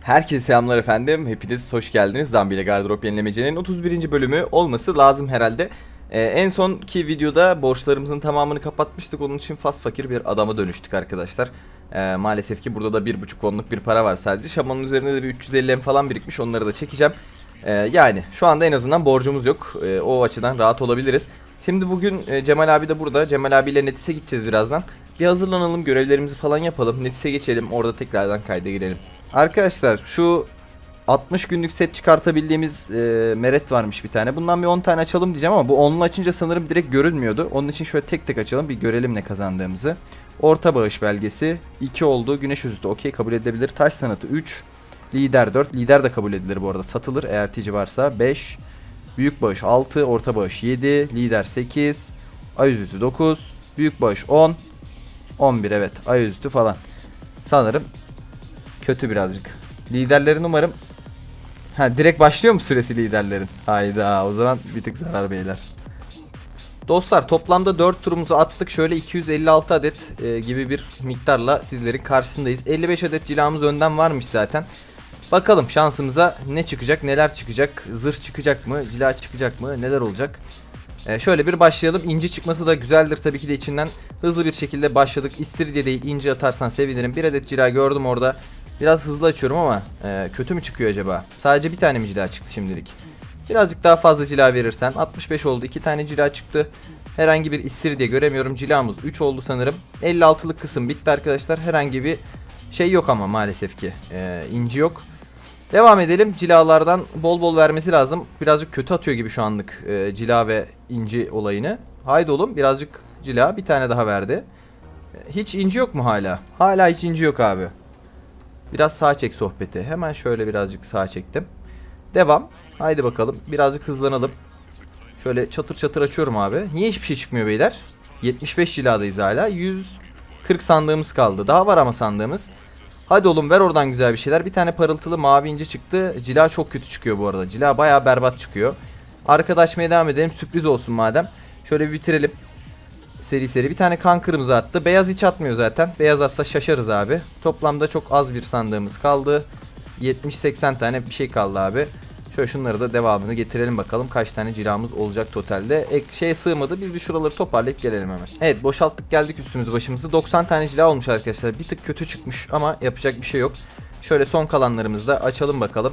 Herkese selamlar efendim. Hepiniz hoş geldiniz. Zambi ile Gardırop Yenilemece'nin 31. bölümü olması lazım herhalde. Ee, en sonki videoda borçlarımızın tamamını kapatmıştık. Onun için fas fakir bir adama dönüştük arkadaşlar. Ee, maalesef ki burada da 1.5 onluk bir para var sadece. Şamanın üzerinde de bir 350 em falan birikmiş. Onları da çekeceğim. Ee, yani şu anda en azından borcumuz yok. Ee, o açıdan rahat olabiliriz. Şimdi bugün e, Cemal abi de burada. Cemal abiyle Netis'e gideceğiz birazdan. Bir hazırlanalım, görevlerimizi falan yapalım. Netis'e geçelim, orada tekrardan kayda girelim. Arkadaşlar şu 60 günlük set çıkartabildiğimiz e, meret varmış bir tane. Bundan bir 10 tane açalım diyeceğim ama bu 10'lu açınca sanırım direkt görünmüyordu. Onun için şöyle tek tek açalım bir görelim ne kazandığımızı. Orta bağış belgesi 2 oldu. Güneş üzüntü okey kabul edilebilir. Taş sanatı 3. Lider 4. Lider de kabul edilir bu arada. Satılır eğer tici varsa. 5. Büyük bağış 6. Orta bağış 7. Lider 8. Ay üzüntü 9. Büyük bağış 10. 11 evet. Ay üzüntü falan. Sanırım kötü birazcık. Liderlerin umarım Ha direkt başlıyor mu süresi liderlerin? Hayda o zaman bir tık zarar beyler. Dostlar toplamda 4 turumuzu attık. Şöyle 256 adet e, gibi bir miktarla sizlerin karşısındayız. 55 adet cilamız önden varmış zaten. Bakalım şansımıza ne çıkacak, neler çıkacak, zırh çıkacak mı, cila çıkacak mı, neler olacak. E, şöyle bir başlayalım. İnci çıkması da güzeldir tabii ki de içinden. Hızlı bir şekilde başladık. İstiridye değil inci atarsan sevinirim. Bir adet cila gördüm orada. Biraz hızlı açıyorum ama e, kötü mü çıkıyor acaba? Sadece bir tane mi cila çıktı şimdilik? Birazcık daha fazla cila verirsen 65 oldu. 2 tane cila çıktı. Herhangi bir istiridye göremiyorum. Cilamız 3 oldu sanırım. 56'lık kısım bitti arkadaşlar. Herhangi bir şey yok ama maalesef ki. E, inci yok. Devam edelim. Cilalardan bol bol vermesi lazım. Birazcık kötü atıyor gibi şu anlık e, cila ve inci olayını. Haydi oğlum birazcık cila. Bir tane daha verdi. E, Hiç inci yok mu hala? Hala hiç inci yok abi. Biraz sağ çek sohbeti. Hemen şöyle birazcık sağ çektim. Devam. Haydi bakalım. Birazcık hızlanalım. Şöyle çatır çatır açıyorum abi. Niye hiçbir şey çıkmıyor beyler? 75 ciladayız hala. 140 sandığımız kaldı. Daha var ama sandığımız. Hadi oğlum ver oradan güzel bir şeyler. Bir tane parıltılı mavi inci çıktı. Cila çok kötü çıkıyor bu arada. Cila bayağı berbat çıkıyor. Arkadaşmaya devam edelim. Sürpriz olsun madem. Şöyle bir bitirelim. Seri seri. Bir tane kan kırmızı attı. Beyaz hiç atmıyor zaten. Beyaz atsa şaşarız abi. Toplamda çok az bir sandığımız kaldı. 70-80 tane bir şey kaldı abi. Şöyle şunları da devamını getirelim bakalım. Kaç tane cilamız olacak totalde. Ek şeye sığmadı. Biz bir şuraları toparlayıp gelelim hemen. Evet boşalttık geldik üstümüzü başımızı. 90 tane cila olmuş arkadaşlar. Bir tık kötü çıkmış ama yapacak bir şey yok. Şöyle son kalanlarımızı da açalım bakalım.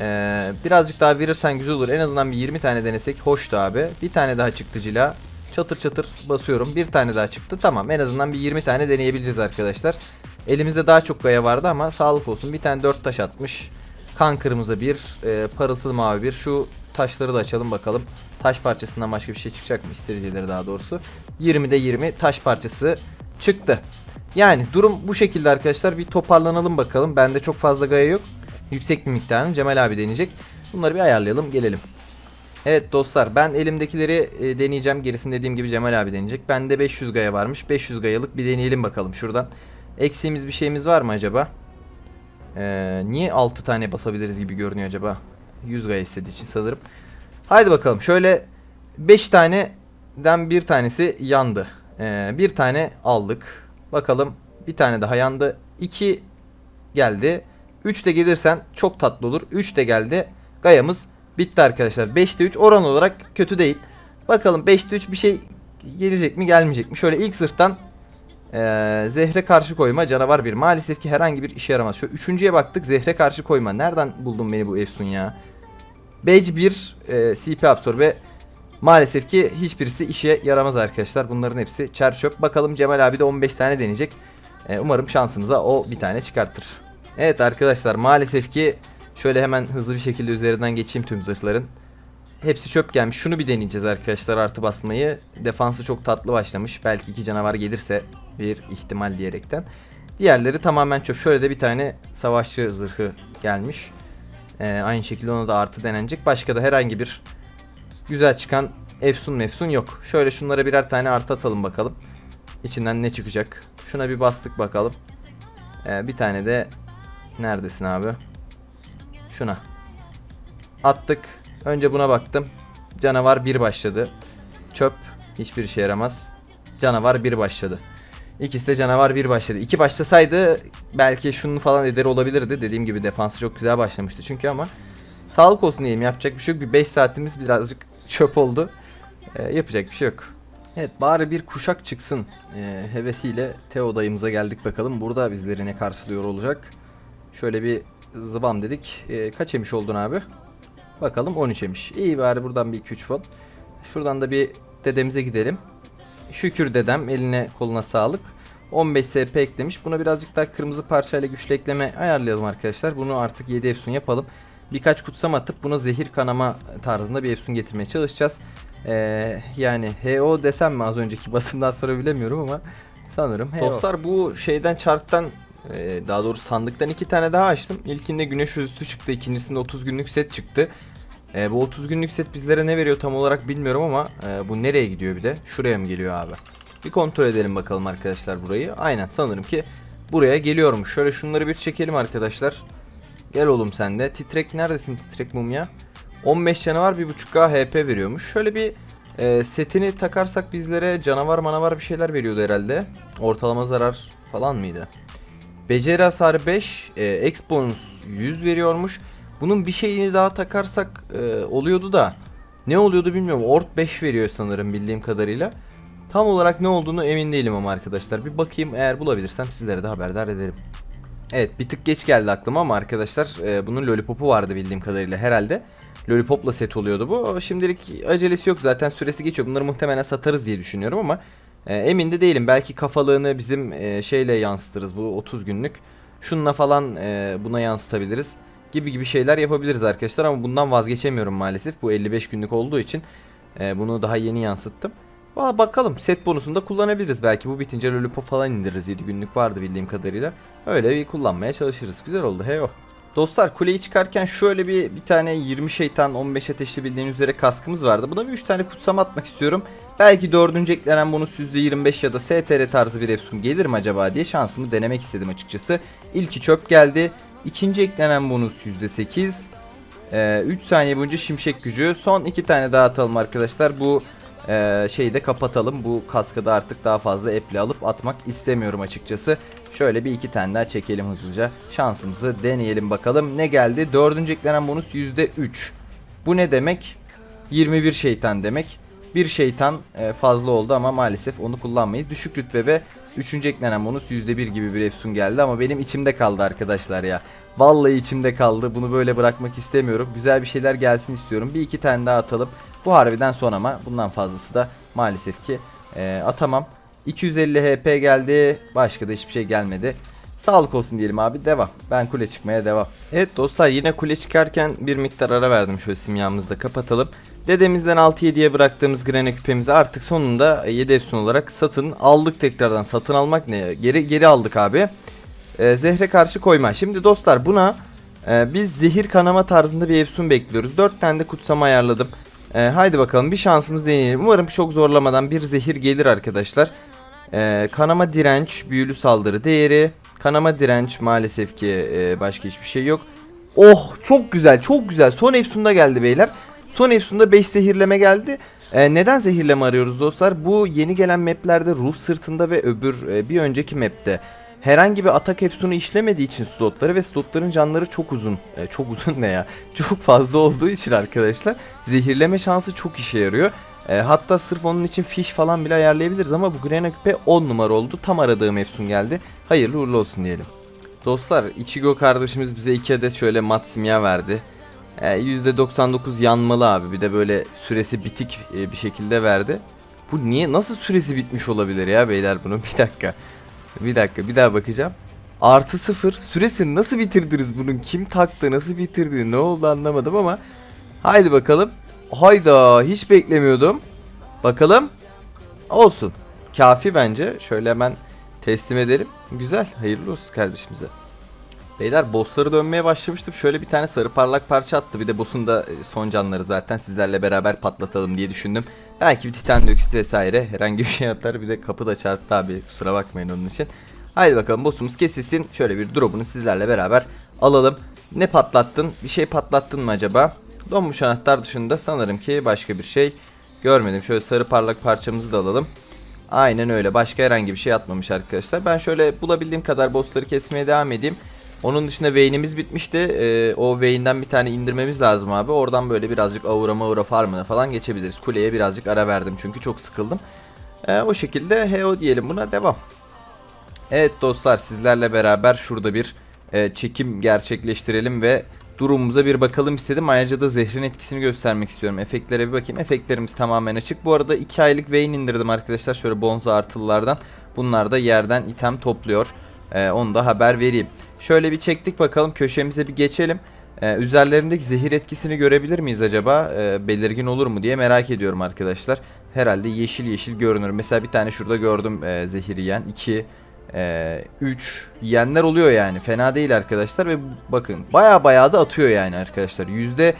Ee, birazcık daha verirsen güzel olur. En azından bir 20 tane denesek hoştu abi. Bir tane daha çıktı cila. Çatır çatır basıyorum. Bir tane daha çıktı. Tamam en azından bir 20 tane deneyebileceğiz arkadaşlar. Elimizde daha çok gaya vardı ama sağlık olsun. Bir tane 4 taş atmış. Kan kırmızı bir, e, parıltılı mavi bir. Şu taşları da açalım bakalım. Taş parçasından başka bir şey çıkacak mı? İstediğleri daha doğrusu. 20'de 20 taş parçası çıktı. Yani durum bu şekilde arkadaşlar. Bir toparlanalım bakalım. Bende çok fazla gaya yok. Yüksek bir miktarını Cemal abi deneyecek. Bunları bir ayarlayalım gelelim. Evet dostlar ben elimdekileri e, deneyeceğim. Gerisini dediğim gibi Cemal abi deneyecek. Bende 500 gaya varmış. 500 gayalık bir deneyelim bakalım şuradan. Eksiğimiz bir şeyimiz var mı acaba? Ee, niye 6 tane basabiliriz gibi görünüyor acaba? 100 gaya istediği için sanırım. Haydi bakalım şöyle 5 taneden bir tanesi yandı. Ee, bir tane aldık. Bakalım bir tane daha yandı. 2 geldi. 3 de gelirsen çok tatlı olur. 3 de geldi. Gayamız bitti arkadaşlar. 5'te 3 oran olarak kötü değil. Bakalım 5'te 3 bir şey gelecek mi gelmeyecek mi? Şöyle ilk zırhtan ee, zehre karşı koyma canavar bir. Maalesef ki herhangi bir işe yaramaz. Şu üçüncüye baktık zehre karşı koyma. Nereden buldun beni bu Efsun ya? Badge 1 e, CP absorbe. Maalesef ki hiçbirisi işe yaramaz arkadaşlar. Bunların hepsi çer çöp. Bakalım Cemal abi de 15 tane deneyecek. E, umarım şansımıza o bir tane çıkartır. Evet arkadaşlar maalesef ki şöyle hemen hızlı bir şekilde üzerinden geçeyim tüm zırhların. Hepsi çöp gelmiş. Şunu bir deneyeceğiz arkadaşlar artı basmayı. Defansı çok tatlı başlamış. Belki iki canavar gelirse bir ihtimal diyerekten. Diğerleri tamamen çöp. Şöyle de bir tane savaşçı zırhı gelmiş. Ee, aynı şekilde ona da artı denenecek. Başka da herhangi bir güzel çıkan efsun mefsun yok. Şöyle şunlara birer tane artı atalım bakalım. İçinden ne çıkacak. Şuna bir bastık bakalım. Ee, bir tane de neredesin abi? Şuna. Attık. Önce buna baktım. Canavar 1 başladı. Çöp hiçbir işe yaramaz. Canavar 1 başladı. İkisi de canavar bir başladı. İki başlasaydı belki şunu falan eder olabilirdi. Dediğim gibi defansı çok güzel başlamıştı çünkü ama sağlık olsun diyeyim yapacak bir şey yok. Bir 5 saatimiz birazcık çöp oldu. Ee, yapacak bir şey yok. Evet bari bir kuşak çıksın ee, hevesiyle Teo dayımıza geldik bakalım. Burada bizleri ne karşılıyor olacak. Şöyle bir zıbam dedik. Ee, kaç yemiş oldun abi? Bakalım 13 yemiş. İyi bari buradan bir 2-3 fon. Şuradan da bir dedemize gidelim. Şükür dedem eline koluna sağlık. 15 SP eklemiş. Buna birazcık daha kırmızı parçayla güçlü ekleme ayarlayalım arkadaşlar. Bunu artık 7 efsun yapalım. Birkaç kutsam atıp buna zehir kanama tarzında bir efsun getirmeye çalışacağız. Ee, yani HO desem mi az önceki basımdan sonra bilemiyorum ama sanırım HO. Dostlar bu şeyden çarktan e, daha doğrusu sandıktan iki tane daha açtım. İlkinde güneş yüzüstü çıktı. ikincisinde 30 günlük set çıktı. E, bu 30 günlük set bizlere ne veriyor tam olarak bilmiyorum ama e, bu nereye gidiyor bir de? Şuraya mı geliyor abi? Bir kontrol edelim bakalım arkadaşlar burayı. Aynen sanırım ki buraya geliyormuş. Şöyle şunları bir çekelim arkadaşlar. Gel oğlum sen de. Titrek neredesin titrek mumya? 15 canavar 1.5k HP veriyormuş. Şöyle bir e, setini takarsak bizlere canavar manavar bir şeyler veriyordu herhalde. Ortalama zarar falan mıydı? Beceri hasarı 5, e, X bonus 100 veriyormuş. Bunun bir şeyini daha takarsak e, oluyordu da ne oluyordu bilmiyorum. Ort 5 veriyor sanırım bildiğim kadarıyla. Tam olarak ne olduğunu emin değilim ama arkadaşlar. Bir bakayım eğer bulabilirsem sizlere de haberdar ederim. Evet bir tık geç geldi aklıma ama arkadaşlar e, bunun Lollipop'u vardı bildiğim kadarıyla herhalde. Lollipop'la set oluyordu bu. Şimdilik acelesi yok zaten süresi geçiyor. Bunları muhtemelen satarız diye düşünüyorum ama e, emin de değilim. Belki kafalığını bizim e, şeyle yansıtırız bu 30 günlük. Şununla falan e, buna yansıtabiliriz gibi gibi şeyler yapabiliriz arkadaşlar ama bundan vazgeçemiyorum maalesef. Bu 55 günlük olduğu için e, bunu daha yeni yansıttım. Valla bakalım set bonusunu da kullanabiliriz. Belki bu bitince Lollipop falan indiririz. 7 günlük vardı bildiğim kadarıyla. Öyle bir kullanmaya çalışırız. Güzel oldu heyo. Dostlar kuleyi çıkarken şöyle bir bir tane 20 şeytan 15 ateşli bildiğiniz üzere kaskımız vardı. Buna bir 3 tane kutsam atmak istiyorum. Belki dördüncü eklenen bonus %25 ya da STR tarzı bir efsun gelir mi acaba diye şansımı denemek istedim açıkçası. İlki çöp geldi. İkinci eklenen bonus %8. Ee, 3 saniye boyunca şimşek gücü. Son 2 tane daha atalım arkadaşlar. Bu e, şeyi de kapatalım. Bu kaskı da artık daha fazla eple alıp atmak istemiyorum açıkçası. Şöyle bir iki tane daha çekelim hızlıca. Şansımızı deneyelim bakalım. Ne geldi? Dördüncü eklenen bonus %3. Bu ne demek? 21 şeytan demek. Bir şeytan e, fazla oldu ama maalesef onu kullanmayız. Düşük rütbe ve 3. eklenen bonus %1 gibi bir efsun geldi ama benim içimde kaldı arkadaşlar ya. Vallahi içimde kaldı. Bunu böyle bırakmak istemiyorum. Güzel bir şeyler gelsin istiyorum. Bir iki tane daha atalım. Bu harbiden son ama bundan fazlası da maalesef ki e, atamam. 250 HP geldi. Başka da hiçbir şey gelmedi. Sağlık olsun diyelim abi. Devam. Ben kule çıkmaya devam. Evet dostlar yine kule çıkarken bir miktar ara verdim. Şöyle simyamızı da kapatalım. Dedemizden 6-7'ye bıraktığımız grene küpemizi artık sonunda 7 efsun olarak satın aldık tekrardan. Satın almak ne? Geri geri aldık abi. Ee, zehre karşı koyma. Şimdi dostlar buna e, biz zehir kanama tarzında bir efsun bekliyoruz. 4 tane de kutsama ayarladım. Ee, haydi bakalım bir şansımız deneyelim. Umarım çok zorlamadan bir zehir gelir arkadaşlar. Ee, kanama direnç, büyülü saldırı değeri. Kanama direnç maalesef ki e, başka hiçbir şey yok. Oh çok güzel çok güzel. Son efsunda geldi beyler. Son efsunda 5 zehirleme geldi. Ee, neden zehirleme arıyoruz dostlar? Bu yeni gelen maplerde ruh sırtında ve öbür e, bir önceki map'te herhangi bir atak efsunu işlemediği için slotları ve slotların canları çok uzun. E, çok uzun ne ya? Çok fazla olduğu için arkadaşlar zehirleme şansı çok işe yarıyor. E, hatta sırf onun için fiş falan bile ayarlayabiliriz ama bu Grena Küpe 10 numara oldu. Tam aradığım efsun geldi. Hayırlı uğurlu olsun diyelim. Dostlar Ichigo kardeşimiz bize 2 adet şöyle mat simya verdi. E, %99 yanmalı abi. Bir de böyle süresi bitik e, bir şekilde verdi. Bu niye nasıl süresi bitmiş olabilir ya beyler bunun? Bir dakika. Bir dakika bir daha bakacağım. Artı sıfır. Süresini nasıl bitirdiniz bunun? Kim taktı? Nasıl bitirdi? Ne oldu anlamadım ama. Haydi bakalım. Hayda hiç beklemiyordum. Bakalım. Olsun. Kafi bence. Şöyle hemen teslim edelim. Güzel. Hayırlı olsun kardeşimize. Beyler bossları dönmeye başlamıştım. Şöyle bir tane sarı parlak parça attı. Bir de boss'un da e, son canları zaten sizlerle beraber patlatalım diye düşündüm. Belki bir titan döküsü vesaire herhangi bir şey atar. Bir de kapı da çarptı abi. Kusura bakmayın onun için. Haydi bakalım boss'umuz kesilsin. Şöyle bir drop'unu sizlerle beraber alalım. Ne patlattın? Bir şey patlattın mı acaba? Donmuş anahtar dışında sanırım ki başka bir şey görmedim. Şöyle sarı parlak parçamızı da alalım. Aynen öyle. Başka herhangi bir şey atmamış arkadaşlar. Ben şöyle bulabildiğim kadar bossları kesmeye devam edeyim. Onun dışında Vayne'imiz bitmişti. Ee, o Vayne'den bir tane indirmemiz lazım abi. Oradan böyle birazcık aura maura farmına falan geçebiliriz. Kuleye birazcık ara verdim çünkü çok sıkıldım. Ee, o şekilde HO diyelim buna devam. Evet dostlar sizlerle beraber şurada bir e, çekim gerçekleştirelim ve durumumuza bir bakalım istedim. Ayrıca da zehrin etkisini göstermek istiyorum. Efektlere bir bakayım. Efektlerimiz tamamen açık. Bu arada 2 aylık Vayne indirdim arkadaşlar. Şöyle bonza artılılardan. Bunlar da yerden item topluyor. Ee, onu da haber vereyim. Şöyle bir çektik bakalım. Köşemize bir geçelim. Ee, üzerlerindeki zehir etkisini görebilir miyiz acaba? Ee, belirgin olur mu diye merak ediyorum arkadaşlar. Herhalde yeşil yeşil görünür. Mesela bir tane şurada gördüm e, zehir yiyen. 2 3 yiyenler oluyor yani. Fena değil arkadaşlar ve bakın baya baya da atıyor yani arkadaşlar. Yüzde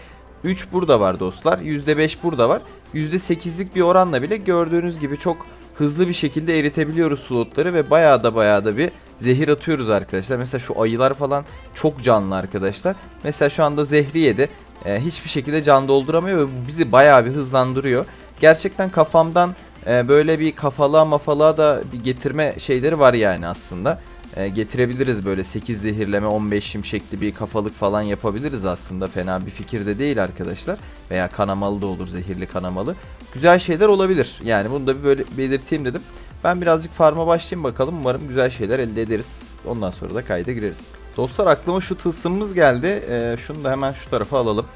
3 burada var dostlar. Yüzde 5 burada var. Yüzde 8'lik bir oranla bile gördüğünüz gibi çok hızlı bir şekilde eritebiliyoruz slotları ve baya da baya da bir zehir atıyoruz arkadaşlar. Mesela şu ayılar falan çok canlı arkadaşlar. Mesela şu anda zehri yedi. Ee, hiçbir şekilde can dolduramıyor ve bu bizi baya bir hızlandırıyor. Gerçekten kafamdan e, böyle bir kafalığa mafalığa da bir getirme şeyleri var yani aslında. E, getirebiliriz böyle 8 zehirleme 15 şimşekli bir kafalık falan yapabiliriz aslında. Fena bir fikir de değil arkadaşlar. Veya kanamalı da olur zehirli kanamalı. Güzel şeyler olabilir. Yani bunu da bir böyle belirteyim dedim. Ben birazcık farma başlayayım bakalım. Umarım güzel şeyler elde ederiz. Ondan sonra da kayda gireriz. Dostlar aklıma şu tılsımımız geldi. E, şunu da hemen şu tarafa alalım.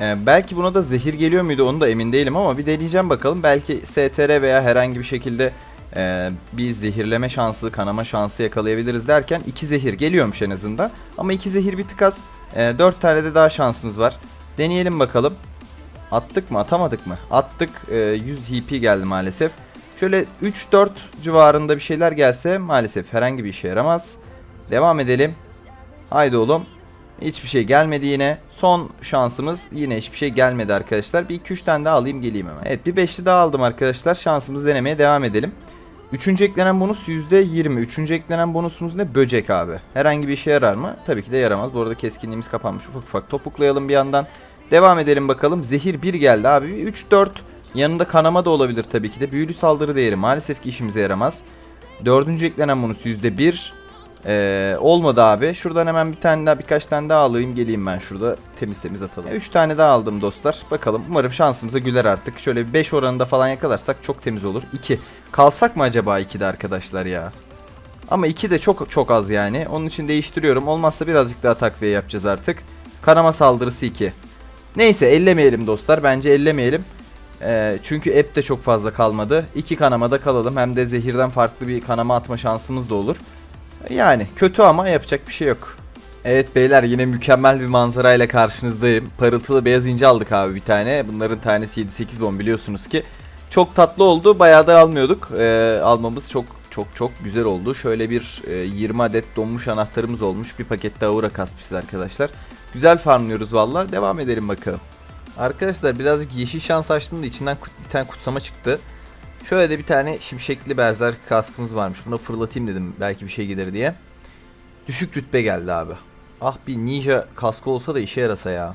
Ee, belki buna da zehir geliyor muydu onu da emin değilim ama bir deneyeceğim bakalım. Belki STR veya herhangi bir şekilde e, bir zehirleme şansı, kanama şansı yakalayabiliriz derken iki zehir geliyormuş en azından. Ama iki zehir bir tık az. E, 4 tane de daha şansımız var. Deneyelim bakalım. Attık mı atamadık mı? Attık. E, 100 HP geldi maalesef. Şöyle 3-4 civarında bir şeyler gelse maalesef herhangi bir işe yaramaz. Devam edelim. Haydi oğlum. Hiçbir şey gelmedi yine. Son şansımız yine hiçbir şey gelmedi arkadaşlar. Bir 2-3 tane daha alayım geleyim hemen. Evet bir 5'li daha aldım arkadaşlar. Şansımızı denemeye devam edelim. Üçüncü eklenen bonus %20. Üçüncü eklenen bonusumuz ne? Böcek abi. Herhangi bir işe yarar mı? Tabii ki de yaramaz. Bu arada keskinliğimiz kapanmış. Ufak ufak topuklayalım bir yandan. Devam edelim bakalım. Zehir 1 geldi abi. 3-4. Yanında kanama da olabilir tabii ki de. Büyülü saldırı değeri maalesef ki işimize yaramaz. Dördüncü eklenen bonus %1. Ee, olmadı abi. Şuradan hemen bir tane daha birkaç tane daha alayım geleyim ben şurada temiz temiz atalım. 3 tane daha aldım dostlar. Bakalım umarım şansımıza güler artık. Şöyle bir 5 oranında falan yakalarsak çok temiz olur. 2. Kalsak mı acaba 2'de arkadaşlar ya? Ama 2 de çok çok az yani. Onun için değiştiriyorum. Olmazsa birazcık daha takviye yapacağız artık. Kanama saldırısı 2. Neyse ellemeyelim dostlar. Bence ellemeyelim. Ee, çünkü app de çok fazla kalmadı. 2 kanamada kalalım. Hem de zehirden farklı bir kanama atma şansımız da olur. Yani kötü ama yapacak bir şey yok. Evet beyler yine mükemmel bir manzarayla karşınızdayım. Parıltılı beyaz ince aldık abi bir tane. Bunların tanesi 7-8 bon biliyorsunuz ki. Çok tatlı oldu. Bayağıdır almıyorduk. Ee, almamız çok çok çok güzel oldu. Şöyle bir e, 20 adet donmuş anahtarımız olmuş. Bir paket daha uğra kasmışız arkadaşlar. Güzel farmlıyoruz valla. Devam edelim bakalım. Arkadaşlar birazcık yeşil şans açtım da içinden bir tane kutsama çıktı. Şöyle de bir tane şimşekli berserk kaskımız varmış. Buna fırlatayım dedim belki bir şey gelir diye. Düşük rütbe geldi abi. Ah bir ninja kaskı olsa da işe yarasa ya.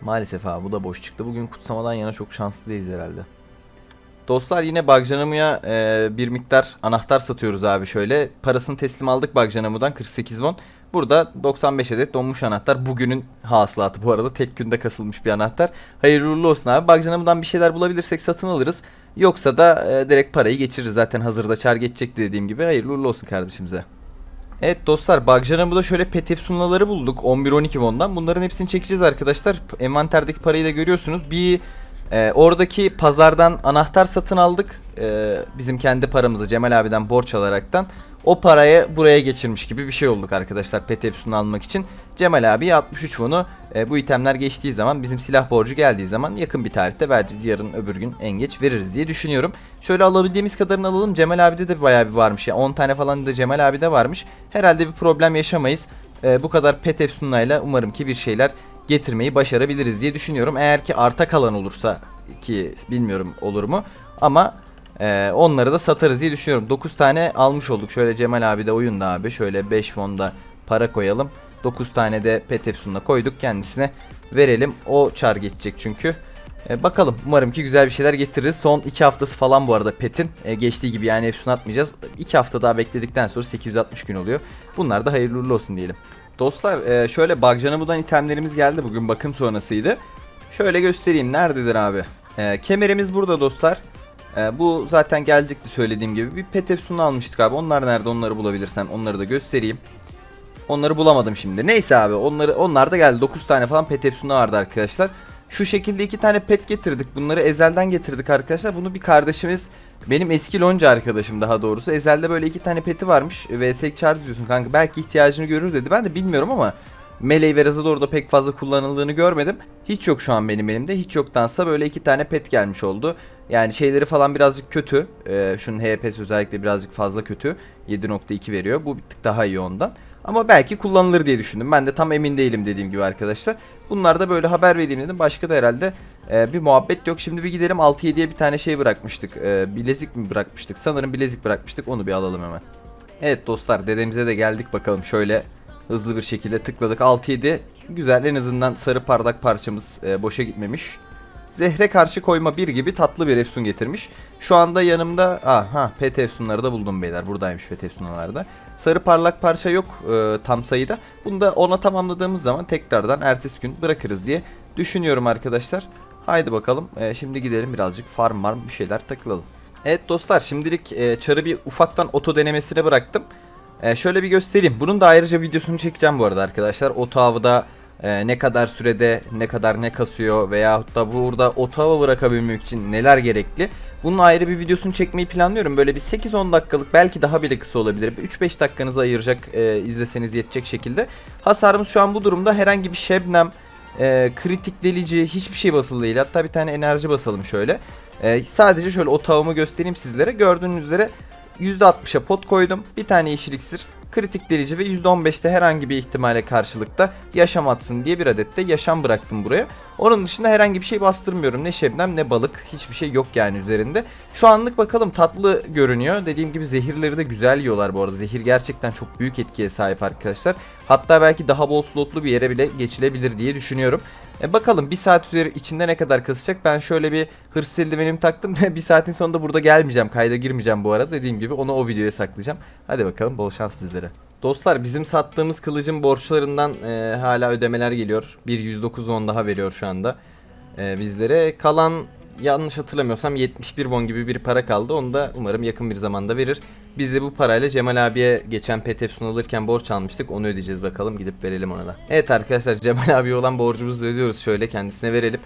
Maalesef abi bu da boş çıktı. Bugün kutsamadan yana çok şanslı değiliz herhalde. Dostlar yine Bagcanamu'ya e, bir miktar anahtar satıyoruz abi şöyle. Parasını teslim aldık Bagcanamu'dan 48 won. Burada 95 adet donmuş anahtar. Bugünün hasılatı bu arada tek günde kasılmış bir anahtar. Hayırlı uğurlu olsun abi. Bagcanamu'dan bir şeyler bulabilirsek satın alırız. Yoksa da e, direkt parayı geçiririz. Zaten hazırda çar geçecekti dediğim gibi. Hayırlı uğurlu olsun kardeşimize. Evet dostlar Bagcanamu'da şöyle pet efsunaları bulduk 11-12 won'dan. Bunların hepsini çekeceğiz arkadaşlar. Envanterdeki parayı da görüyorsunuz. Bir e, oradaki pazardan anahtar satın aldık. E, bizim kendi paramızı Cemal abiden borç alaraktan. O parayı buraya geçirmiş gibi bir şey olduk arkadaşlar pet almak için. Cemal abi 63 bunu e, bu itemler geçtiği zaman bizim silah borcu geldiği zaman yakın bir tarihte vereceğiz. Yarın öbür gün en geç veririz diye düşünüyorum. Şöyle alabildiğimiz kadarını alalım. Cemal abide de bayağı bir varmış. Yani 10 tane falan da Cemal abide varmış. Herhalde bir problem yaşamayız. E, bu kadar pet umarım ki bir şeyler getirmeyi başarabiliriz diye düşünüyorum. Eğer ki arta kalan olursa ki bilmiyorum olur mu ama ee, onları da satarız diye düşünüyorum. 9 tane almış olduk. Şöyle Cemal abi de oyunda abi. Şöyle 5 fonda para koyalım. 9 tane de pet efsunla koyduk kendisine. Verelim. O çar geçecek çünkü. E, bakalım umarım ki güzel bir şeyler getiririz. Son 2 haftası falan bu arada Pet'in e, geçtiği gibi yani Efsun atmayacağız. 2 hafta daha bekledikten sonra 860 gün oluyor. Bunlar da hayırlı olsun diyelim. Dostlar e, şöyle Bagcanamu'dan itemlerimiz geldi. Bugün bakım sonrasıydı. Şöyle göstereyim. Nerededir abi? E, kemerimiz burada dostlar. E, bu zaten gelecekti söylediğim gibi. Bir pet almıştık abi. Onlar nerede onları bulabilirsem onları da göstereyim. Onları bulamadım şimdi. Neyse abi onları onlar da geldi. 9 tane falan pet vardı arkadaşlar. Şu şekilde iki tane pet getirdik. Bunları Ezel'den getirdik arkadaşlar. Bunu bir kardeşimiz benim eski lonca arkadaşım daha doğrusu. Ezel'de böyle iki tane peti varmış. VS charge diyorsun kanka. Belki ihtiyacını görür dedi. Ben de bilmiyorum ama Melee ve Razada orada pek fazla kullanıldığını görmedim. Hiç yok şu an benim elimde. Hiç yoktansa böyle iki tane pet gelmiş oldu. Yani şeyleri falan birazcık kötü. Ee, şunun HP'si özellikle birazcık fazla kötü. 7.2 veriyor. Bu bir tık daha iyi ondan. Ama belki kullanılır diye düşündüm. Ben de tam emin değilim dediğim gibi arkadaşlar. Bunlar da böyle haber vereyim dedim. Başka da herhalde e, bir muhabbet yok. Şimdi bir gidelim 6-7'ye bir tane şey bırakmıştık. E, bilezik mi bırakmıştık? Sanırım bilezik bırakmıştık. Onu bir alalım hemen. Evet dostlar dedemize de geldik bakalım. Şöyle hızlı bir şekilde tıkladık. 6-7 güzel en azından sarı parlak parçamız e, boşa gitmemiş. Zehre karşı koyma bir gibi tatlı bir efsun getirmiş. Şu anda yanımda aha pet efsunları da buldum beyler. Buradaymış pet efsunlarda. Sarı parlak parça yok e, tam sayıda. Bunu da ona tamamladığımız zaman tekrardan ertesi gün bırakırız diye düşünüyorum arkadaşlar. Haydi bakalım. E, şimdi gidelim birazcık farm var bir şeyler takılalım. Evet dostlar şimdilik e, çarı bir ufaktan oto denemesine bıraktım. E, şöyle bir göstereyim. Bunun da ayrıca videosunu çekeceğim bu arada arkadaşlar. Oto avda e, ne kadar sürede ne kadar ne kasıyor veyahut da burada otava bırakabilmek için neler gerekli. Bunun ayrı bir videosunu çekmeyi planlıyorum. Böyle bir 8-10 dakikalık belki daha bile kısa olabilir. 3-5 dakikanızı ayıracak e, izleseniz yetecek şekilde. Hasarımız şu an bu durumda herhangi bir şebnem, e, kritik delici hiçbir şey basılı değil. Hatta bir tane enerji basalım şöyle. E, sadece şöyle otağımı göstereyim sizlere. Gördüğünüz üzere %60'a pot koydum. Bir tane yeşil iksir kritik delici ve %15'te herhangi bir ihtimale karşılıkta yaşam atsın diye bir adet de yaşam bıraktım buraya. Onun dışında herhangi bir şey bastırmıyorum. Ne şebnem ne balık. Hiçbir şey yok yani üzerinde. Şu anlık bakalım tatlı görünüyor. Dediğim gibi zehirleri de güzel yiyorlar bu arada. Zehir gerçekten çok büyük etkiye sahip arkadaşlar. Hatta belki daha bol slotlu bir yere bile geçilebilir diye düşünüyorum. E bakalım bir saat üzeri içinde ne kadar kasacak. Ben şöyle bir hırs eldivenimi taktım. bir saatin sonunda burada gelmeyeceğim. Kayda girmeyeceğim bu arada. Dediğim gibi onu o videoya saklayacağım. Hadi bakalım bol şans bizlere. Dostlar bizim sattığımız kılıcın borçlarından e, hala ödemeler geliyor. Bir 109 won daha veriyor şu anda e, bizlere. Kalan yanlış hatırlamıyorsam 71 won gibi bir para kaldı. Onu da umarım yakın bir zamanda verir. Biz de bu parayla Cemal abiye geçen PTF alırken borç almıştık. Onu ödeyeceğiz bakalım gidip verelim ona da. Evet arkadaşlar Cemal abiye olan borcumuzu ödüyoruz. Şöyle kendisine verelim.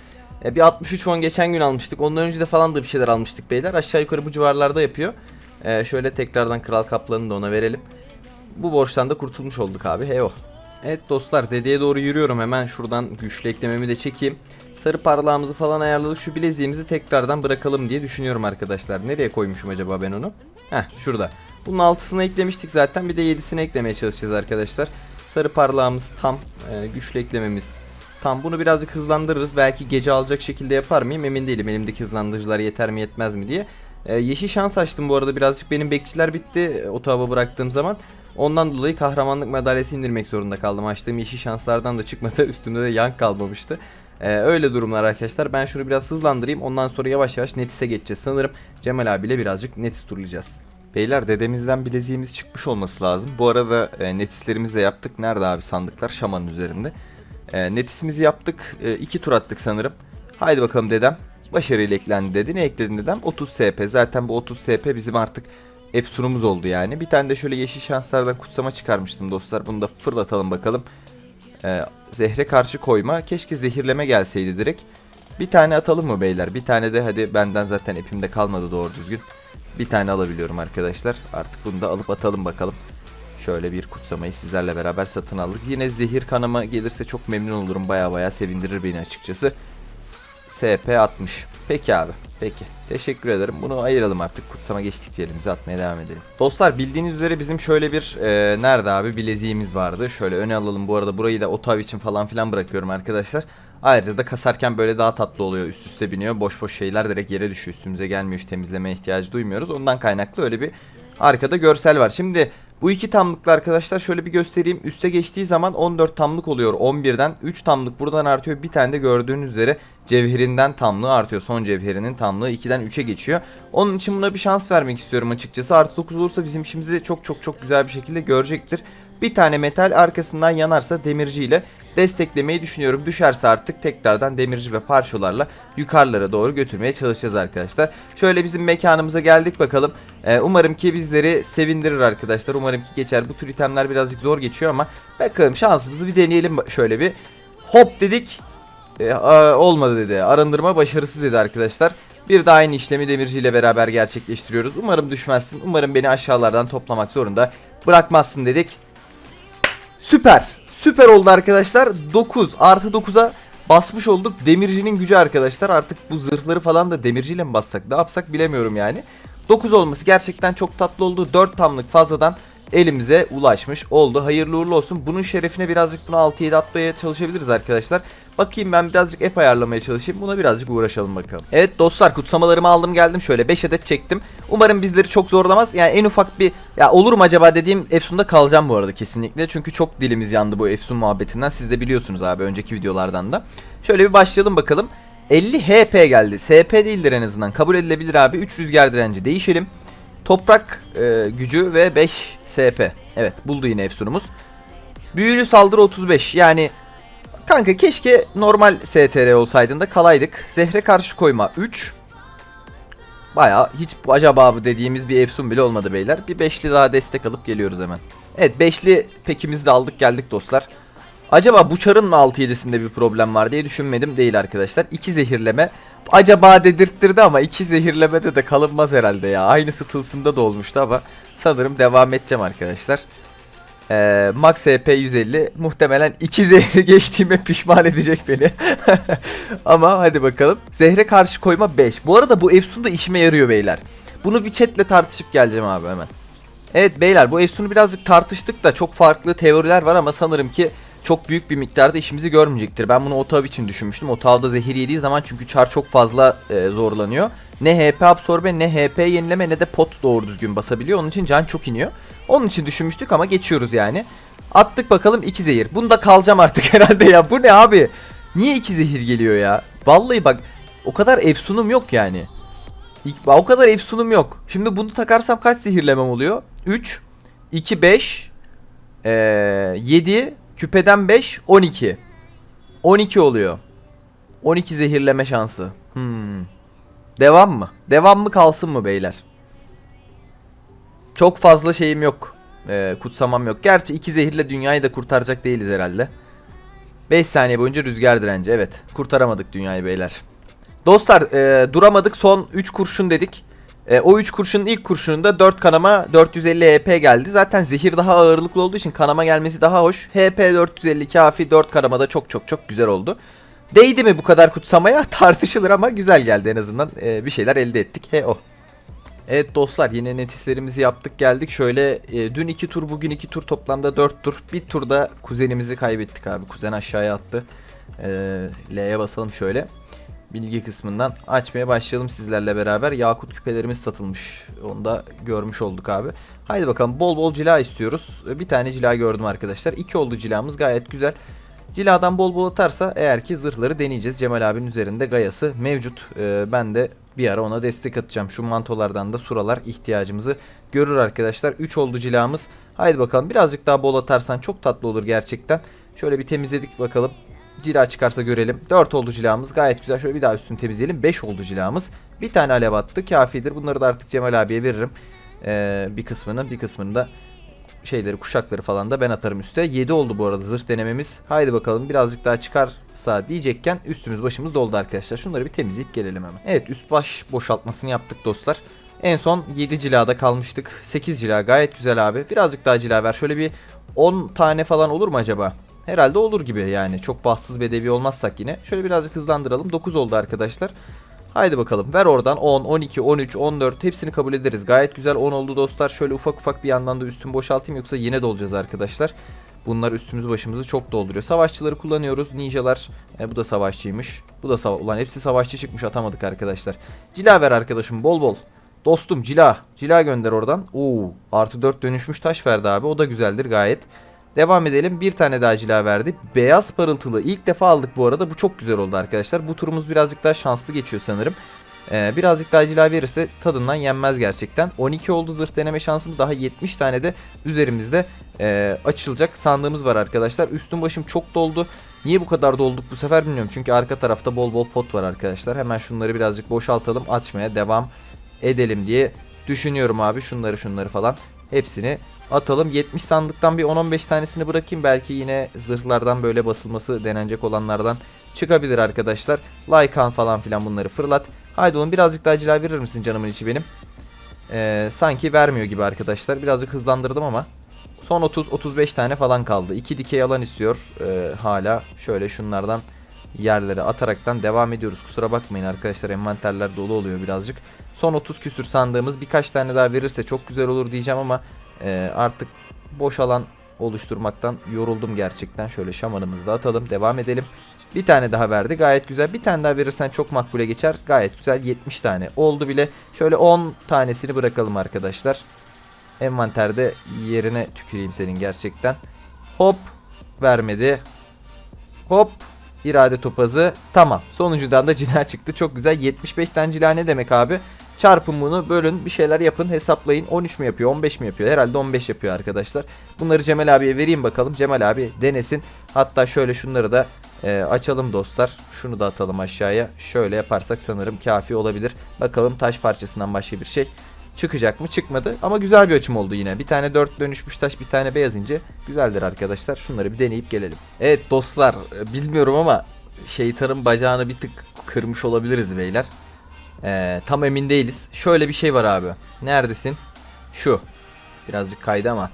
E, bir 63 won geçen gün almıştık. Ondan önce de falan da bir şeyler almıştık beyler. Aşağı yukarı bu civarlarda yapıyor. E, şöyle tekrardan Kral Kaplan'ı da ona verelim. Bu borçtan da kurtulmuş olduk abi. Heyo. Evet dostlar dedeye doğru yürüyorum. Hemen şuradan güçlü eklememi de çekeyim. Sarı parlağımızı falan ayarladık. Şu bileziğimizi tekrardan bırakalım diye düşünüyorum arkadaşlar. Nereye koymuşum acaba ben onu? Heh şurada. Bunun altısını eklemiştik zaten. Bir de yedisini eklemeye çalışacağız arkadaşlar. Sarı parlağımız tam. E, güçlü eklememiz tam. Bunu birazcık hızlandırırız. Belki gece alacak şekilde yapar mıyım emin değilim. Elimdeki hızlandırıcılar yeter mi yetmez mi diye. E, yeşil şans açtım bu arada birazcık. Benim bekçiler bitti e, otobaba bıraktığım zaman. Ondan dolayı kahramanlık madalyası indirmek zorunda kaldım. Açtığım yeşil şanslardan da çıkmadı. Üstümde de yank kalmamıştı. Ee, öyle durumlar arkadaşlar. Ben şunu biraz hızlandırayım. Ondan sonra yavaş yavaş Netis'e geçeceğiz. Sanırım Cemal abiyle birazcık Netis turlayacağız. Beyler dedemizden bileziğimiz çıkmış olması lazım. Bu arada e, Netislerimizi de yaptık. Nerede abi sandıklar? Şamanın üzerinde. E, netisimizi yaptık. E, iki tur attık sanırım. Haydi bakalım dedem. Başarıyla eklendi dedi. Ne ekledin dedem? 30 SP. Zaten bu 30 SP bizim artık efsunumuz oldu yani. Bir tane de şöyle yeşil şanslardan kutsama çıkarmıştım dostlar. Bunu da fırlatalım bakalım. Ee, zehre karşı koyma. Keşke zehirleme gelseydi direkt. Bir tane atalım mı beyler? Bir tane de hadi benden zaten epimde kalmadı doğru düzgün. Bir tane alabiliyorum arkadaşlar. Artık bunu da alıp atalım bakalım. Şöyle bir kutsamayı sizlerle beraber satın aldık. Yine zehir kanama gelirse çok memnun olurum. Baya baya sevindirir beni açıkçası. SP 60. Peki abi. Peki. Teşekkür ederim. Bunu ayıralım artık. Kutsama geçtikçe elimize atmaya devam edelim. Dostlar bildiğiniz üzere bizim şöyle bir e, nerede abi bileziğimiz vardı. Şöyle öne alalım. Bu arada burayı da otav için falan filan bırakıyorum arkadaşlar. Ayrıca da kasarken böyle daha tatlı oluyor. Üst üste biniyor. Boş boş şeyler direkt yere düşüyor. Üstümüze gelmiyor. Hiç temizleme ihtiyacı duymuyoruz. Ondan kaynaklı öyle bir arkada görsel var. Şimdi Bu iki tamlıklı arkadaşlar şöyle bir göstereyim. Üste geçtiği zaman 14 tamlık oluyor 11'den. 3 tamlık buradan artıyor. Bir tane de gördüğünüz üzere cevherinden tamlığı artıyor. Son cevherinin tamlığı 2'den 3'e geçiyor. Onun için buna bir şans vermek istiyorum açıkçası. Artı 9 olursa bizim işimizi çok çok çok güzel bir şekilde görecektir. Bir tane metal arkasından yanarsa demirci ile desteklemeyi düşünüyorum. Düşerse artık tekrardan demirci ve parçalarla yukarılara doğru götürmeye çalışacağız arkadaşlar. Şöyle bizim mekanımıza geldik bakalım. Ee, umarım ki bizleri sevindirir arkadaşlar. Umarım ki geçer. Bu tür itemler birazcık zor geçiyor ama bakalım şansımızı bir deneyelim şöyle bir. Hop dedik. Ee, olmadı dedi. Arındırma başarısız dedi arkadaşlar. Bir daha aynı işlemi demirci ile beraber gerçekleştiriyoruz. Umarım düşmezsin. Umarım beni aşağılardan toplamak zorunda bırakmazsın dedik. Süper. Süper oldu arkadaşlar. 9 artı 9'a basmış olduk. Demircinin gücü arkadaşlar. Artık bu zırhları falan da demirciyle mi bassak ne yapsak bilemiyorum yani. 9 olması gerçekten çok tatlı oldu. 4 tamlık fazladan elimize ulaşmış oldu. Hayırlı uğurlu olsun. Bunun şerefine birazcık bunu 6-7 atmaya çalışabiliriz arkadaşlar. Bakayım ben birazcık ep ayarlamaya çalışayım. Buna birazcık uğraşalım bakalım. Evet dostlar kutsamalarımı aldım geldim. Şöyle 5 adet çektim. Umarım bizleri çok zorlamaz. Yani en ufak bir ya olur mu acaba dediğim Efsun'da kalacağım bu arada kesinlikle. Çünkü çok dilimiz yandı bu Efsun muhabbetinden. Siz de biliyorsunuz abi önceki videolardan da. Şöyle bir başlayalım bakalım. 50 HP geldi. SP değildir en azından. Kabul edilebilir abi. 3 rüzgar direnci değişelim. Toprak e, gücü ve 5 SP. Evet buldu yine Efsun'umuz. Büyülü saldırı 35. Yani kanka keşke normal STR olsaydın da kalaydık. Zehre karşı koyma 3. Baya hiç acaba bu dediğimiz bir Efsun bile olmadı beyler. Bir beşli daha destek alıp geliyoruz hemen. Evet beşli pekimizi de aldık geldik dostlar. Acaba bu çarın mı 6-7'sinde bir problem var diye düşünmedim değil arkadaşlar. 2 zehirleme. Acaba dedirttirdi ama 2 zehirlemede de kalınmaz herhalde ya. Aynısı tılsımda da olmuştu ama sanırım devam edeceğim arkadaşlar. Ee, max HP 150 muhtemelen 2 zehri geçtiğime pişman edecek beni. ama hadi bakalım. Zehre karşı koyma 5. Bu arada bu Efsun da işime yarıyor beyler. Bunu bir chatle tartışıp geleceğim abi hemen. Evet beyler bu Efsun'u birazcık tartıştık da çok farklı teoriler var ama sanırım ki çok büyük bir miktarda işimizi görmeyecektir. Ben bunu Otav için düşünmüştüm. Otav'da zehir yediği zaman çünkü çar çok fazla e, zorlanıyor. Ne HP absorbe ne HP yenileme ne de pot doğru düzgün basabiliyor. Onun için can çok iniyor. Onun için düşünmüştük ama geçiyoruz yani. Attık bakalım iki zehir. Bunda kalacağım artık herhalde ya. Bu ne abi? Niye iki zehir geliyor ya? Vallahi bak o kadar efsunum yok yani. O kadar efsunum yok. Şimdi bunu takarsam kaç zehirlemem oluyor? 3, 2, 5, ee, 7, küpeden 5, 12. 12 oluyor. 12 zehirleme şansı. Hmm. Devam mı? Devam mı kalsın mı beyler? Çok fazla şeyim yok. Ee, kutsamam yok. Gerçi iki zehirle dünyayı da kurtaracak değiliz herhalde. 5 saniye boyunca rüzgar direnci. Evet. Kurtaramadık dünyayı beyler. Dostlar e, duramadık. Son 3 kurşun dedik. E, o 3 kurşunun ilk kurşununda 4 kanama 450 HP geldi. Zaten zehir daha ağırlıklı olduğu için kanama gelmesi daha hoş. HP 450 kafi 4 kanama da çok çok çok güzel oldu. Değdi mi bu kadar kutsamaya tartışılır ama güzel geldi en azından. E, bir şeyler elde ettik. He o. Evet dostlar yine netislerimizi yaptık geldik. Şöyle e, dün 2 tur bugün 2 tur toplamda 4 tur. Bir turda kuzenimizi kaybettik abi. Kuzen aşağıya attı. E, L'ye basalım şöyle. Bilgi kısmından açmaya başlayalım sizlerle beraber. Yakut küpelerimiz satılmış. Onu da görmüş olduk abi. Haydi bakalım bol bol cila istiyoruz. E, Bir tane cila gördüm arkadaşlar. 2 oldu cilamız gayet güzel. Ciladan bol bol atarsa eğer ki zırhları deneyeceğiz. Cemal abinin üzerinde gayası mevcut. Ee, ben de bir ara ona destek atacağım. Şu mantolardan da suralar ihtiyacımızı görür arkadaşlar. 3 oldu cilamız. Haydi bakalım birazcık daha bol atarsan çok tatlı olur gerçekten. Şöyle bir temizledik bakalım. Cila çıkarsa görelim. 4 oldu cilamız gayet güzel. Şöyle bir daha üstünü temizleyelim. 5 oldu cilamız. Bir tane alev attı kafidir. Bunları da artık Cemal abiye veririm. Ee, bir kısmını bir kısmını da şeyleri kuşakları falan da ben atarım üste. 7 oldu bu arada zırh denememiz. Haydi bakalım birazcık daha çıkarsa diyecekken üstümüz başımız doldu arkadaşlar. Şunları bir temizleyip gelelim hemen. Evet üst baş boşaltmasını yaptık dostlar. En son 7 cilada kalmıştık. 8 cila gayet güzel abi. Birazcık daha cila ver. Şöyle bir 10 tane falan olur mu acaba? Herhalde olur gibi yani. Çok bahtsız bedevi olmazsak yine. Şöyle birazcık hızlandıralım. 9 oldu arkadaşlar. Haydi bakalım ver oradan 10, 12, 13, 14 hepsini kabul ederiz. Gayet güzel 10 oldu dostlar. Şöyle ufak ufak bir yandan da üstümü boşaltayım yoksa yine dolacağız arkadaşlar. Bunlar üstümüzü başımızı çok dolduruyor. Savaşçıları kullanıyoruz. Ninjalar e, bu da savaşçıymış. Bu da sava Ulan hepsi savaşçı çıkmış atamadık arkadaşlar. Cila ver arkadaşım bol bol. Dostum cila. Cila gönder oradan. Oo, artı 4 dönüşmüş taş verdi abi. O da güzeldir gayet. Devam edelim. Bir tane daha cila verdi. Beyaz parıltılı. İlk defa aldık bu arada. Bu çok güzel oldu arkadaşlar. Bu turumuz birazcık daha şanslı geçiyor sanırım. Ee, birazcık daha cila verirse tadından yenmez gerçekten. 12 oldu zırh deneme şansımız. Daha 70 tane de üzerimizde e, açılacak sandığımız var arkadaşlar. Üstüm başım çok doldu. Niye bu kadar dolduk bu sefer bilmiyorum. Çünkü arka tarafta bol bol pot var arkadaşlar. Hemen şunları birazcık boşaltalım. Açmaya devam edelim diye düşünüyorum abi. Şunları şunları falan hepsini atalım. 70 sandıktan bir 10-15 tanesini bırakayım. Belki yine zırhlardan böyle basılması denenecek olanlardan çıkabilir arkadaşlar. Lycan falan filan bunları fırlat. Haydi oğlum birazcık daha cila verir misin canımın içi benim? Ee, sanki vermiyor gibi arkadaşlar. Birazcık hızlandırdım ama. Son 30-35 tane falan kaldı. 2 dikey alan istiyor ee, hala. Şöyle şunlardan yerlere ataraktan devam ediyoruz. Kusura bakmayın arkadaşlar envanterler dolu oluyor birazcık. Son 30 küsür sandığımız birkaç tane daha verirse çok güzel olur diyeceğim ama e, artık boş alan oluşturmaktan yoruldum gerçekten. Şöyle şamanımızı da atalım devam edelim. Bir tane daha verdi gayet güzel. Bir tane daha verirsen çok makbule geçer. Gayet güzel 70 tane oldu bile. Şöyle 10 tanesini bırakalım arkadaşlar. Envanterde yerine tüküreyim senin gerçekten. Hop vermedi. Hop irade topazı tamam. Sonuncudan da cila çıktı. Çok güzel. 75 tane cila ne demek abi? Çarpın bunu bölün bir şeyler yapın hesaplayın. 13 mü yapıyor 15 mi yapıyor? Herhalde 15 yapıyor arkadaşlar. Bunları Cemal abiye vereyim bakalım. Cemal abi denesin. Hatta şöyle şunları da e, açalım dostlar. Şunu da atalım aşağıya. Şöyle yaparsak sanırım kafi olabilir. Bakalım taş parçasından başka bir şey çıkacak mı çıkmadı. Ama güzel bir açım oldu yine. Bir tane 4 dönüşmüş taş bir tane beyaz ince. Güzeldir arkadaşlar. Şunları bir deneyip gelelim. Evet dostlar e, bilmiyorum ama şeytanın bacağını bir tık kırmış olabiliriz beyler ee, tam emin değiliz. Şöyle bir şey var abi. Neredesin? Şu. Birazcık kaydı ama.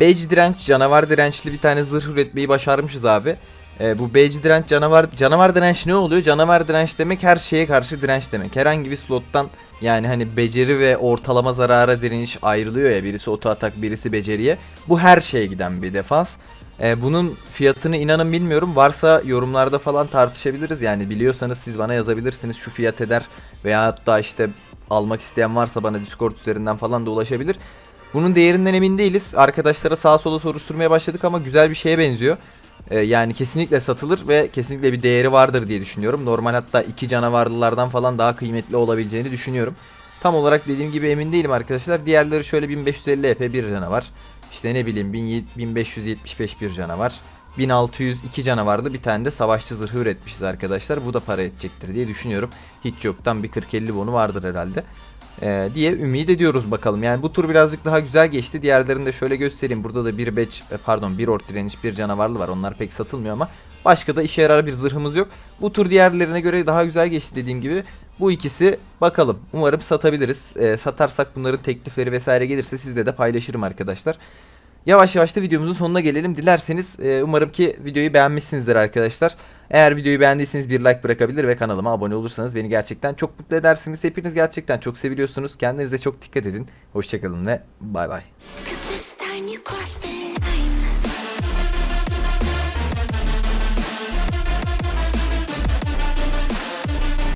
Beyci direnç, canavar dirençli bir tane zırh üretmeyi başarmışız abi. Ee, bu beyci direnç canavar canavar direnç ne oluyor? Canavar direnç demek her şeye karşı direnç demek. Herhangi bir slottan yani hani beceri ve ortalama zarara direniş ayrılıyor ya birisi oto atak birisi beceriye. Bu her şeye giden bir defans. Ee, bunun fiyatını inanın bilmiyorum. Varsa yorumlarda falan tartışabiliriz. Yani biliyorsanız siz bana yazabilirsiniz. Şu fiyat eder veya hatta işte almak isteyen varsa bana Discord üzerinden falan da ulaşabilir. Bunun değerinden emin değiliz. Arkadaşlara sağa sola soruşturmaya başladık ama güzel bir şeye benziyor. Ee, yani kesinlikle satılır ve kesinlikle bir değeri vardır diye düşünüyorum. Normal hatta iki canavarlılardan falan daha kıymetli olabileceğini düşünüyorum. Tam olarak dediğim gibi emin değilim arkadaşlar. Diğerleri şöyle 1550 EP bir canavar. İşte ne bileyim 1000 1575 bir canavar. 1602 canavarlı bir tane de savaşçı zırhı üretmişiz arkadaşlar. Bu da para edecektir diye düşünüyorum. Hiç yoktan bir 40-50 bonu vardır herhalde. Ee, diye ümit ediyoruz bakalım. Yani bu tur birazcık daha güzel geçti. Diğerlerini de şöyle göstereyim. Burada da bir beç, e, pardon bir ort direniş bir canavarlı var. Onlar pek satılmıyor ama başka da işe yarar bir zırhımız yok. Bu tur diğerlerine göre daha güzel geçti dediğim gibi. Bu ikisi bakalım. Umarım satabiliriz. Ee, satarsak bunların teklifleri vesaire gelirse sizle de paylaşırım arkadaşlar. Yavaş yavaş da videomuzun sonuna gelelim. Dilerseniz e, umarım ki videoyu beğenmişsinizdir arkadaşlar. Eğer videoyu beğendiyseniz bir like bırakabilir ve kanalıma abone olursanız beni gerçekten çok mutlu edersiniz. Hepiniz gerçekten çok seviliyorsunuz. Kendinize çok dikkat edin. Hoşçakalın ve bay bay.